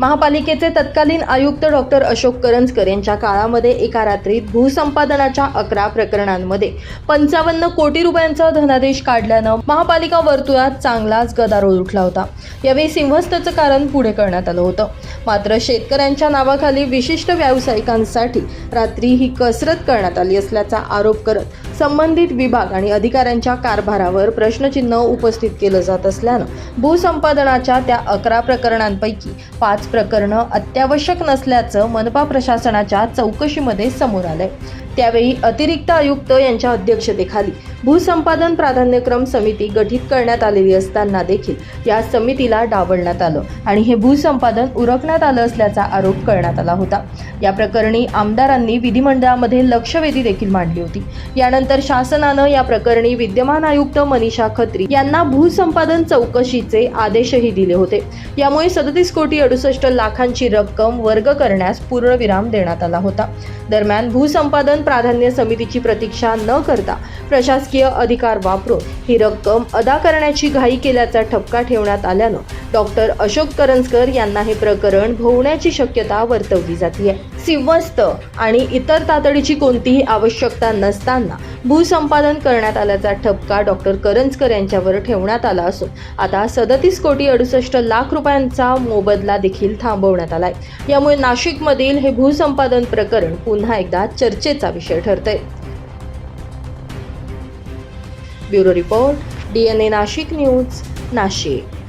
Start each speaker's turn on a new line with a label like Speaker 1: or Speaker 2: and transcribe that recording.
Speaker 1: महापालिकेचे तत्कालीन आयुक्त डॉक्टर अशोक करंजकर यांच्या काळामध्ये एका रात्रीत भूसंपादनाच्या अकरा प्रकरणांमध्ये पंचावन्न कोटी रुपयांचा धनादेश काढल्यानं महापालिका वर्तुळात चांगलाच गदारोळ उठला होता. यावेळी सिंहस्थचं कारण पुढे करण्यात आलं होतं. मात्र शेतकऱ्यांच्या नावाखाली विशिष्ट व्यावसायिकांसाठी रात्री ही कसरत करण्यात आली असल्याचा आरोप करत संबंधित विभाग आणि अधिकाऱ्यांच्या कारभारावर प्रश्नचिन्ह उपस्थित केलं जात असल्यानं भूसंपादनाच्या त्या अकरा प्रकरणांपैकी पाच प्रकरणं अत्यावश्यक नसल्याचं मनपा प्रशासनाच्या चौकशीमध्ये समोर आलंय. त्यावेळी अतिरिक्त आयुक्त यांच्या अध्यक्षतेखाली भूसंपादन प्राधान्यक्रम समिती गठीत करण्यात आलेली असताना देखील या समितीला डावलण्यात आलं आणि हे भूसंपादन उरकण्यात आलं असल्याचा आरोप करण्यात आला होता. या प्रकरणी आमदारांनी विधिमंडळामध्ये लक्षवेधी देखील मांडली होती. यानंतर शासनानं या प्रकरणी विद्यमान आयुक्त मनीषा खत्री यांना भूसंपादन चौकशीचे आदेशही दिले होते. यामुळे सदतीस कोटी अडुसष्ट लाखांची रक्कम वर्ग करण्यास पूर्णविराम देण्यात आला होता. दरम्यान भूसंपादन प्राधान्य समितीची प्रतीक्षा न करता प्रशासकीय अधिकार वापरून ही रक्कम अदा करण्याची घाई केल्याचा ठपका ठेवण्यात आल्यानं डॉक्टर अशोक करंजकर यांना हे प्रकरण भोवण्याची शक्यता वर्तवली जाते सिंहस्थ आणि इतर तातडीची कोणतीही आवश्यकता नसताना भूसंपादन करण्यात आल्याचा ठपका डॉक्टर करंजकर यांच्यावर ठेवण्यात आला असून आता सदतीस कोटी अडुसष्ट लाख रुपयांचा मोबदला देखील थांबवण्यात आलाय. यामुळे नाशिकमधील हे भूसंपादन प्रकरण पुन्हा एकदा चर्चेचा विषय ठरतंय. Bureau report D N A Nashik news Nashik.